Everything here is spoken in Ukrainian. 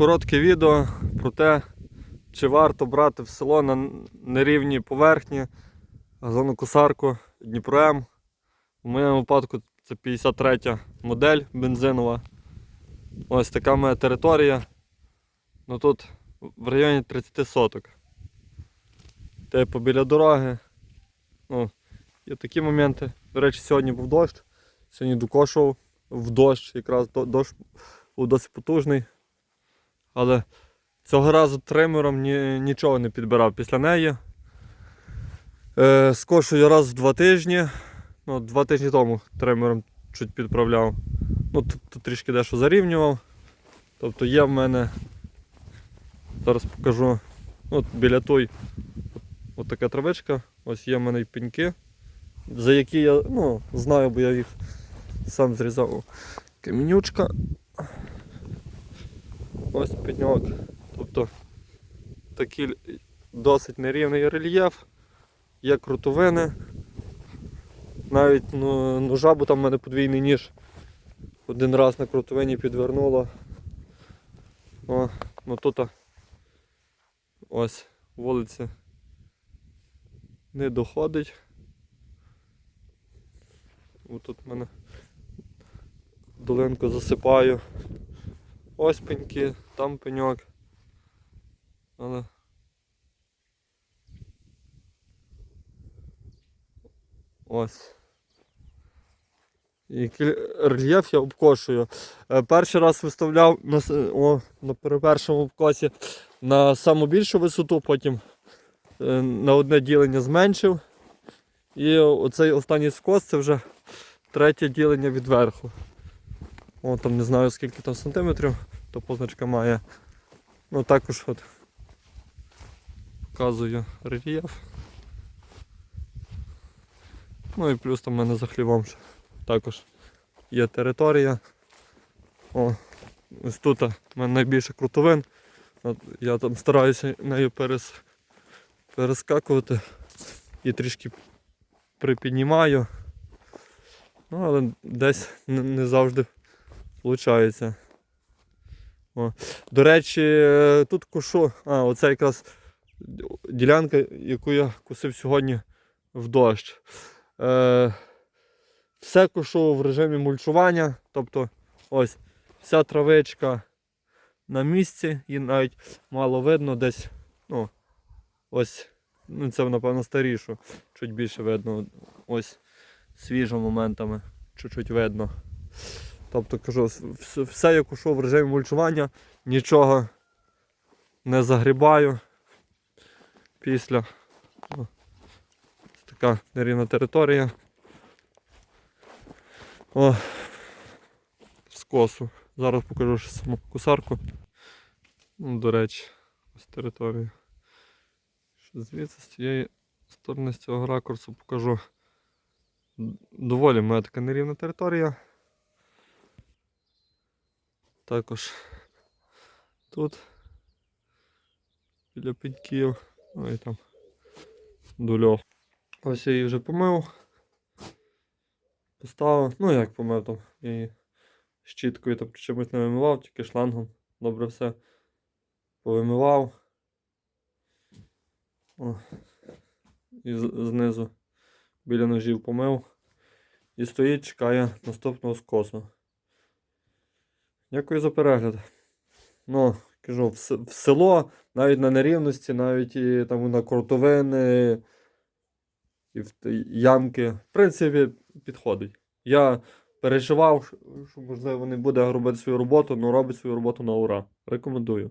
коротке відео про те, чи варто брати в село на нерівній поверхні газонокосарку Дніпро М. У моєму випадку це 53 модель бензинова. Ось така моя територія. Ну тут в районі 30 соток. Типу біля дороги. Ну, є такі моменти. До речі, сьогодні був дощ. Сьогодні докошував в дощ, якраз дощ був досить потужний. Але цього разу тримером ні, нічого не підбирав після неї. Е, скошую раз в два тижні. Ну, два тижні тому тримером чуть підправляв. Ну, тут, трішки дещо зарівнював. Тобто є в мене. Зараз покажу. От біля той от, така травичка. Ось є в мене й пеньки, за які я ну, знаю, бо я їх сам зрізав. Камінючка. Ось пеньок. Тобто такий досить нерівний рельєф, є крутовини. Навіть ну, ножа, бо там в мене подвійний ніж. Один раз на крутовині підвернуло. О, ну тут ось вулиця не доходить. Ось тут в мене долинку засипаю. Ось пеньки, там пеньок. Але. Ось. І рельєф я обкошую. Е, Перший раз виставляв на, о, на першому вкосі на саму більшу висоту, потім е, на одне ділення зменшив. І оцей останній скос це вже третє ділення від верху. О, там не знаю скільки там сантиметрів, то позначка має. Ну також от показую рельєф. Ну і плюс там в мене за хлівом ще також є територія. О, ось тут в мене найбільше крутовин. Я там стараюся нею перес, перескакувати і трішки припіднімаю. Ну, але десь не завжди виходить. О. До речі, е, тут кошу. А, оце якраз ділянка, яку я косив сьогодні в дощ. Е, все кошу в режимі мульчування. Тобто ось вся травичка на місці і навіть мало видно десь. Ну, ось, ну це напевно старішу, чуть більше видно. Ось свіжо моментами, чуть-чуть видно. Тобто кажу, все я кушу в режимі мульчування, нічого не загрібаю після. О, така нерівна територія. О, скосу. Зараз покажу ще саму кусарку. Ну, до речі, ось територія. Ще звідси з цієї сторони, з цього ракурсу покажу. Доволі в мене така нерівна територія. Також тут біля пеньків, ну і там дульох. Ось я її вже помив. Поставив, ну як помив там, я її щіткою там чимось не вимивав, тільки шлангом. Добре все повимивав. О. І знизу біля ножів помив. І стоїть, чекає наступного скосу. Дякую за перегляд. Ну, кажу, в, село, навіть на нерівності, навіть і там на крутовини, і в ямки. В принципі, підходить. Я переживав, що можливо не буде робити свою роботу, але робить свою роботу на ура. Рекомендую.